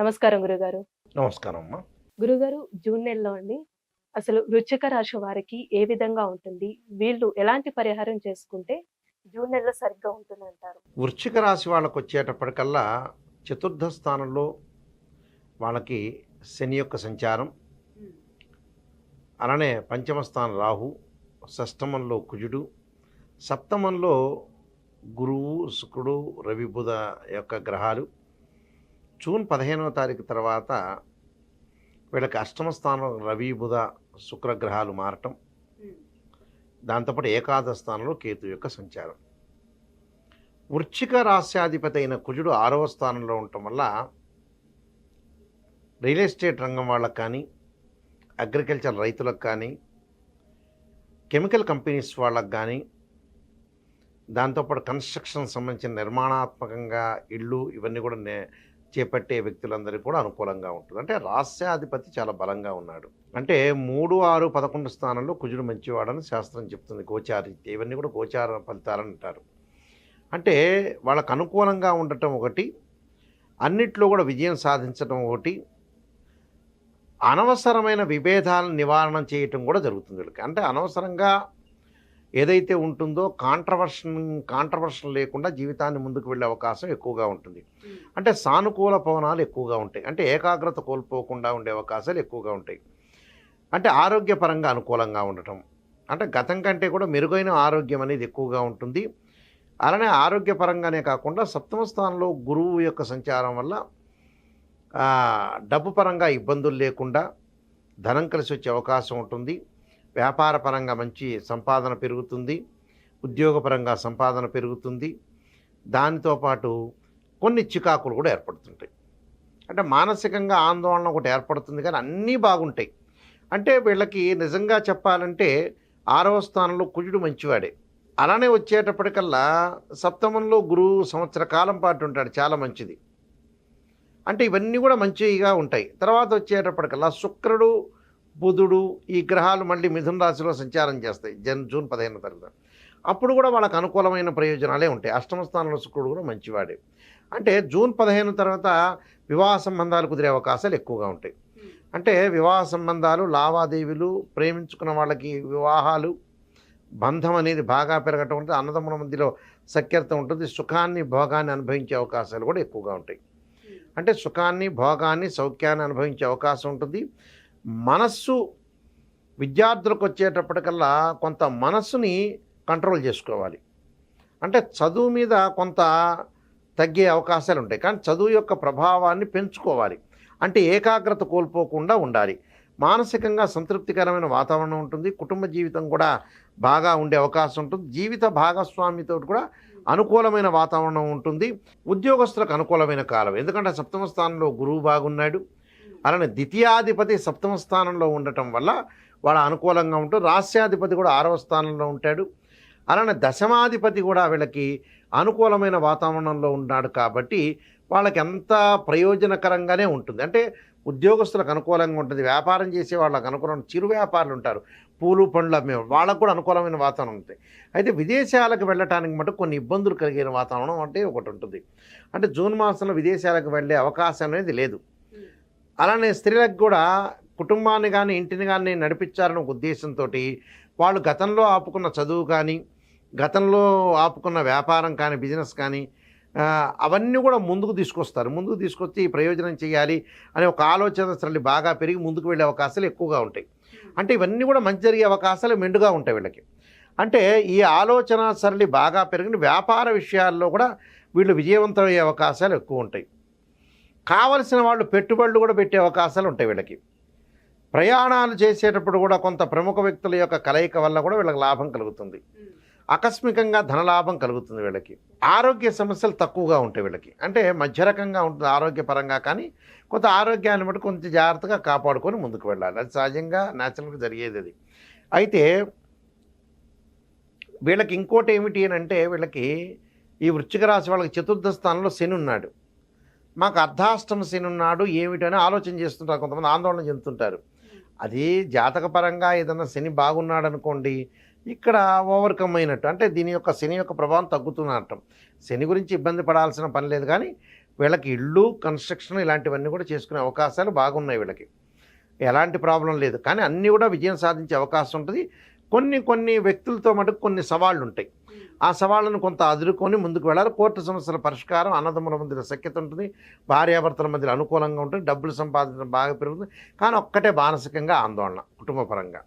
నమస్కారం గురుగారు. నమస్కారం అమ్మా గురుగారు జూన్ నెలలో అండి. అసలు వృశ్చిక రాశి వారికి ఏ విధంగా ఉంటుంది? వీళ్ళు ఎలాంటి పరిహారం చేసుకుంటే జూన్ నెలలో సరిగ్గా ఉంటుంది అంటారు వృశ్చిక రాశి వాళ్ళకు వచ్చేటప్పటికల్లా చతుర్థ స్థానంలో వాళ్ళకి శని యొక్క సంచారం. అలానే పంచమ స్థానం రాహు షష్టమంలో కుజుడు సప్తమంలో గురువు శుక్రుడు రవి బుధ యొక్క గ్రహాలు. జూన్ పదిహేనవ తారీఖు తర్వాత వీళ్ళకి అష్టమ స్థానం రవి బుధ శుక్ర గ్రహాలు మారటం దాంతోపాటు ఏకాదశ స్థానంలో కేతు యొక్క సంచారం. వృశ్చిక రాస్యాధిపతి అయిన కుజుడు ఆరవ స్థానంలో ఉండటం వల్ల రియల్ ఎస్టేట్ రంగం వాళ్ళకి కానీ అగ్రికల్చర్ రైతులకు కానీ కెమికల్ కంపెనీస్ వాళ్ళకి కానీ దాంతోపాటు కన్స్ట్రక్షన్ సంబంధించిన నిర్మాణాత్మకంగా ఇళ్ళు ఇవన్నీ కూడా నే చేపట్టే వ్యక్తులందరికీ కూడా అనుకూలంగా ఉంటుంది. అంటే రాస్యాధిపతి చాలా బలంగా ఉన్నాడు. అంటే మూడు ఆరు పదకొండు స్థానంలో కుజుడు మంచివాడని శాస్త్రం చెప్తుంది. గోచారీత్య ఇవన్నీ కూడా గోచార ఫలితాలని అంటారు. అంటే వాళ్ళకు అనుకూలంగా ఉండటం ఒకటి అన్నిట్లో కూడా విజయం సాధించడం ఒకటి అనవసరమైన విభేదాలను నివారణ చేయటం కూడా జరుగుతుంది వీళ్ళకి. అంటే అనవసరంగా ఏదైతే ఉంటుందో కాంట్రవర్షన్ కాంట్రవర్షన్ లేకుండా జీవితాన్ని ముందుకు వెళ్ళే అవకాశం ఎక్కువగా ఉంటుంది. అంటే సానుకూల పవనాలు ఎక్కువగా ఉంటాయి. అంటే ఏకాగ్రత కోల్పోకుండా ఉండే అవకాశాలు ఎక్కువగా ఉంటాయి. అంటే ఆరోగ్యపరంగా అనుకూలంగా ఉండటం. అంటే గతం కంటే కూడా మెరుగైన ఆరోగ్యం అనేది ఎక్కువగా ఉంటుంది. అలానే ఆరోగ్యపరంగానే కాకుండా సప్తమ స్థానంలో గురువు యొక్క సంచారం వల్ల డబ్బు పరంగా ఇబ్బందులు లేకుండా ధనం కలిసి వచ్చే అవకాశం ఉంటుంది. వ్యాపార పరంగా మంచి సంపాదన పెరుగుతుంది ఉద్యోగపరంగా సంపాదన పెరుగుతుంది. దానితో పాటు కొన్ని చికాకులు కూడా ఏర్పడుతుంటాయి. అంటే మానసికంగా ఆందోళన ఒకటి ఏర్పడుతుంది కానీ అన్నీ బాగుంటాయి. అంటే వీళ్ళకి నిజంగా చెప్పాలంటే ఆరవ స్థానంలో కుజుడు మంచివాడే. అలానే వచ్చేటప్పటికల్లా సప్తమంలో గురువు సంవత్సర కాలం పాటు ఉంటాడు చాలా మంచిది. అంటే ఇవన్నీ కూడా మంచిగా ఉంటాయి. తర్వాత వచ్చేటప్పటికల్లా శుక్రుడు బుధుడు ఈ గ్రహాలు మళ్ళీ మిథున రాశిలో సంచారం చేస్తాయి జన్ జూన్ పదిహేను తరగతి అప్పుడు కూడా వాళ్ళకు అనుకూలమైన ప్రయోజనాలే ఉంటాయి. అష్టమ స్థానంలో శుక్రుడు కూడా మంచివాడే. అంటే జూన్ పదిహేను తర్వాత వివాహ సంబంధాలు కుదిరే అవకాశాలు ఎక్కువగా ఉంటాయి. అంటే వివాహ సంబంధాలు లావాదేవీలు ప్రేమించుకున్న వాళ్ళకి వివాహాలు బంధం అనేది బాగా పెరగటం ఉంటుంది. అన్నదమ్ముల మధ్యలో సఖ్యత ఉంటుంది. సుఖాన్ని భోగాన్ని అనుభవించే అవకాశాలు కూడా ఎక్కువగా ఉంటాయి. అంటే సుఖాన్ని భోగాన్ని సౌఖ్యాన్ని అనుభవించే అవకాశం ఉంటుంది. మనస్సు విద్యార్థులకు వచ్చేటప్పటికల్లా కొంత మనస్సుని కంట్రోల్ చేసుకోవాలి. అంటే చదువు మీద కొంత తగ్గే అవకాశాలు ఉంటాయి కానీ చదువు యొక్క ప్రభావాన్ని పెంచుకోవాలి. అంటే ఏకాగ్రత కోల్పోకుండా ఉండాలి. మానసికంగా సంతృప్తికరమైన వాతావరణం ఉంటుంది. కుటుంబ జీవితం కూడా బాగా ఉండే అవకాశం ఉంటుంది. జీవిత భాగస్వామితో కూడా అనుకూలమైన వాతావరణం ఉంటుంది. ఉద్యోగస్తులకు అనుకూలమైన కాలం. ఎందుకంటే సప్తమ స్థానంలో గురువు బాగున్నాడు. అలానే ద్వితీయాధిపతి సప్తమ స్థానంలో ఉండటం వల్ల వాళ్ళ అనుకూలంగా ఉంటూ రాస్యాధిపతి కూడా ఆరవ స్థానంలో ఉంటాడు. అలానే దశమాధిపతి కూడా వీళ్ళకి అనుకూలమైన వాతావరణంలో ఉన్నాడు కాబట్టి వాళ్ళకి ఎంత ప్రయోజనకరంగానే ఉంటుంది. అంటే ఉద్యోగస్తులకు అనుకూలంగా ఉంటుంది. వ్యాపారం చేసే వాళ్ళకి అనుకూలం చిరు వ్యాపారులు ఉంటారు. పూలు పండ్లు అమ్మే వాళ్ళకు కూడా అనుకూలమైన వాతావరణం ఉంటుంది. అయితే విదేశాలకు వెళ్ళటానికి మటు కొన్ని ఇబ్బందులు కలిగిన వాతావరణం అంటే ఒకటి ఉంటుంది. అంటే జూన్ మాసంలో విదేశాలకు వెళ్ళే అవకాశం అనేది లేదు. అలానే స్త్రీలకు కూడా కుటుంబాన్ని కానీ ఇంటిని కానీ నడిపించాలనే ఒక ఉద్దేశంతో వాళ్ళు గతంలో ఆపుకున్న చదువు కానీ గతంలో ఆపుకున్న వ్యాపారం కానీ బిజినెస్ కానీ అవన్నీ కూడా ముందుకు తీసుకొస్తారు. ముందుకు తీసుకొచ్చి ప్రయోజనం చేయాలి అనే ఒక ఆలోచన సరళి బాగా పెరిగి ముందుకు వెళ్ళే అవకాశాలు ఎక్కువగా ఉంటాయి. అంటే ఇవన్నీ కూడా మంచి జరిగే అవకాశాలు మెండుగా ఉంటాయి వీళ్ళకి. అంటే ఈ ఆలోచన సరళి బాగా పెరిగిన వ్యాపార విషయాల్లో కూడా వీళ్ళు విజయవంతమయ్యే అవకాశాలు ఎక్కువ ఉంటాయి. కావలసిన వాళ్ళు పెట్టుబడులు కూడా పెట్టే అవకాశాలు ఉంటాయి వీళ్ళకి. ప్రయాణాలు చేసేటప్పుడు కూడా కొంత ప్రముఖ వ్యక్తుల యొక్క కలయిక వల్ల కూడా వీళ్ళకి లాభం కలుగుతుంది. ఆకస్మికంగా ధనలాభం కలుగుతుంది వీళ్ళకి. ఆరోగ్య సమస్యలు తక్కువగా ఉంటాయి వీళ్ళకి. అంటే మధ్యరకంగా ఉంటుంది ఆరోగ్యపరంగా కానీ కొంత ఆరోగ్యాన్ని బట్టి కొంచెం జాగ్రత్తగా కాపాడుకొని ముందుకు వెళ్ళాలి. అది సహజంగా న్యాచురల్గా జరిగేది అది. అయితే వీళ్ళకి ఇంకోటి ఏమిటి అని అంటే వీళ్ళకి ఈ వృశ్చిక రాశి వాళ్ళకి చతుర్థ స్థానంలో శని ఉన్నాడు. మాకు అర్ధాష్టమ శని ఉన్నాడు ఏమిటని ఆలోచన చేస్తుంటారు కొంతమంది ఆందోళన చెందుతుంటారు. అది జాతకపరంగా ఏదైనా శని బాగున్నాడు అనుకోండి ఇక్కడ ఓవర్కమ్ అయినట్టు అంటే దీని యొక్క శని యొక్క ప్రభావం తగ్గుతున్నట్టు శని గురించి ఇబ్బంది పడాల్సిన పని లేదు కానీ వీళ్ళకి ఇళ్ళు కన్స్ట్రక్షన్ ఇలాంటివన్నీ కూడా చేసుకునే అవకాశాలు బాగున్నాయి వీళ్ళకి. ఎలాంటి ప్రాబ్లం లేదు. కానీ అన్నీ కూడా విజయం సాధించే అవకాశం ఉంటుంది. కొన్ని కొన్ని వ్యక్తులతో మటుకు కొన్ని సవాళ్ళు ఉంటాయి ఆ సవాళ్ళను కొంత అదురుకొని ముందుకు వెళ్ళాలి. కోర్టు సమస్యల పరిష్కారం అన్నదమ్ముల మధ్యలో సఖ్యత ఉంటుంది భార్యాభర్తల మధ్యలో అనుకూలంగా ఉంటుంది. డబ్బులు సంపాదించడం బాగా పెరుగుతుంది. కానీ ఒక్కటే మానసికంగా ఆందోళన కుటుంబపరంగా.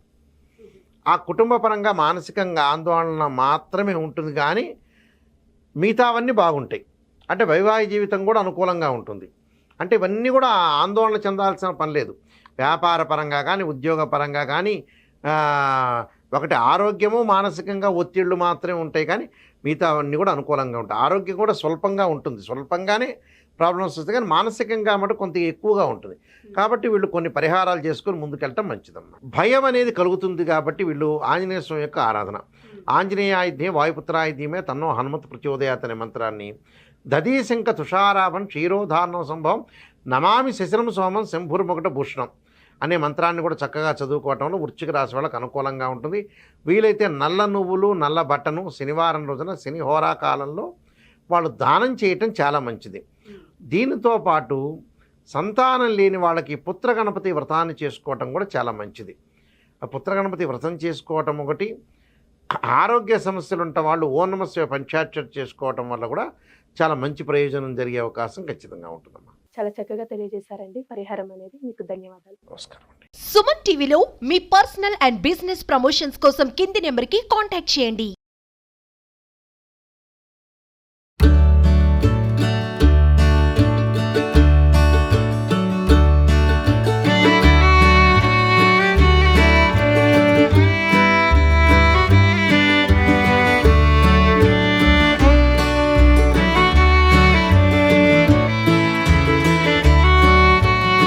ఆ కుటుంబపరంగా మానసికంగా ఆందోళన మాత్రమే ఉంటుంది కానీ మిగతావన్నీ బాగుంటాయి. అంటే వైవాహిక జీవితం కూడా అనుకూలంగా ఉంటుంది. అంటే ఇవన్నీ కూడా ఆందోళన చెందాల్సిన పని లేదు. వ్యాపార పరంగా కానీ ఉద్యోగ పరంగా కానీ ఒకటి ఆరోగ్యము మానసికంగా ఒత్తిళ్ళు మాత్రమే ఉంటాయి కానీ మిగతా అవన్నీ కూడా అనుకూలంగా ఉంటాయి. ఆరోగ్యం కూడా స్వల్పంగా ఉంటుంది. స్వల్పంగానే ప్రాబ్లమ్స్ వస్తాయి కానీ మానసికంగా మటు కొంత ఎక్కువగా ఉంటుంది. కాబట్టి వీళ్ళు కొన్ని పరిహారాలు చేసుకొని ముందుకెళ్ళటం మంచిదమ్మా. భయం అనేది కలుగుతుంది కాబట్టి వీళ్ళు ఆంజనేయ స్వామి యొక్క ఆరాధన. ఆంజనేయాయుధ్యం వాయుపుత్రాయుధ్యమే తన్నో హనుమత్ ప్రచోదయాత్ అనే మంత్రాన్ని. దదీశంక తుషారాభం క్షీరోధారణం సంభవం నమామి శశిరం సోమం శంభుర్ముకట భూషణం. అనే మంత్రాన్ని కూడా చక్కగా చదువుకోవటంలో వృశ్చిక రాశి వాళ్ళకి అనుకూలంగా ఉంటుంది. వీలైతే నల్ల నువ్వులు నల్ల బట్టను శనివారం రోజున శని హోరాకాలంలో వాళ్ళు దానం చేయటం చాలా మంచిది. దీనితో పాటు సంతానం లేని వాళ్ళకి పుత్ర గణపతి వ్రతాన్ని చేసుకోవటం కూడా చాలా మంచిది. ఆ పుత్ర గణపతి వ్రతం చేసుకోవటం ఒకటి. ఆరోగ్య సమస్యలు ఉంటే వాళ్ళు ఓనమస్య పంచాక్షర్ చేసుకోవటం వల్ల కూడా చాలా మంచి ప్రయోజనం జరిగే అవకాశం ఖచ్చితంగా ఉంటుందమ్మా. చాలా చక్కగా తెలియజేశారండి. పరిహారం అనేది. మీకు ధన్యవాదాలు. నమస్కారం అండి. సుమన్ టీవీలో మీ పర్సనల్ అండ్ బిజినెస్ ప్రమోషన్స్ కోసం కింది నెంబర్కి కాంటాక్ట్ చేయండి.